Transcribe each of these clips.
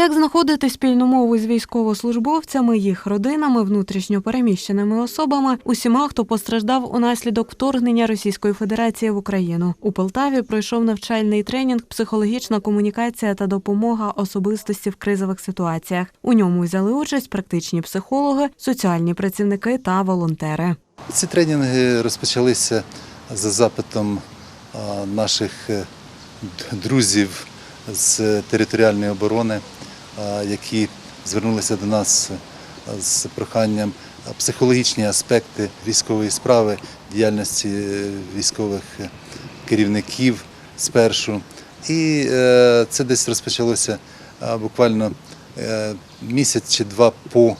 Як знаходити спільну мову з військовослужбовцями, їх родинами, внутрішньо переміщеними особами, усіма, хто постраждав унаслідок вторгнення Російської Федерації в Україну. У Полтаві пройшов навчальний тренінг Психологічна комунікація та допомога особистості в кризових ситуаціях. У ньому взяли участь практичні психологи, соціальні працівники та волонтери. Ці тренінги розпочалися за запитом наших е, друзів з територіальної оборони, які звернулися до нас е, з проханням психологічні аспекти військової справи, діяльності е, військових е, керівників спершу. І е, це десь розпочалося буквально е, місяць чи два по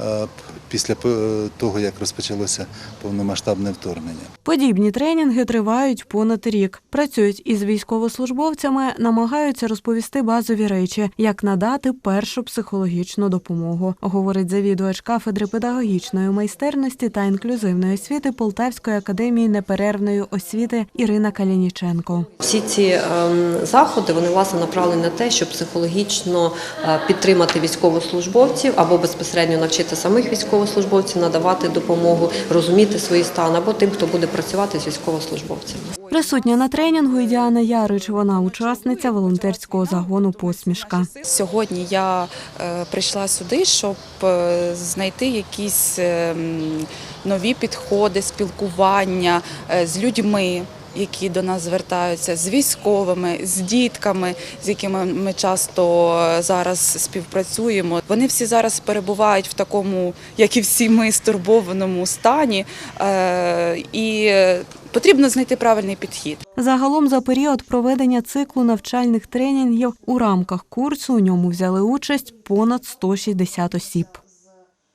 е, після е, того, як розпочалося повномасштабне вторгнення. Подібні тренінги тривають понад рік. Працюють із військовослужбовцями, намагаються розповісти базові речі, як надати першу психологічну допомогу, говорить завідувач кафедри педагогічної майстерності та інклюзивної освіти Полтавської академії неперервної освіти Ірина Калініченко. Всі ці ем, заходи вони власне направлені на те, щоб психологічно е, підтримати військовослужбовців або безпосередньо навчити самих військовослужбовців надавати допомогу, розуміти свої стан або тим, хто буде працювати з військовослужбовцями. Присутня на тренінгу і Діана Ярич. Вона учасниця волонтерського загону Посмішка. Сьогодні я е, прийшла сюди, щоб е, знайти якісь е, нові підходи, спілкування е, з людьми. Які до нас звертаються з військовими, з дітками, з якими ми часто зараз співпрацюємо. Вони всі зараз перебувають в такому, як і всі ми, стурбованому стані, е, і потрібно знайти правильний підхід. Загалом за період проведення циклу навчальних тренінгів у рамках курсу у ньому взяли участь понад 160 осіб.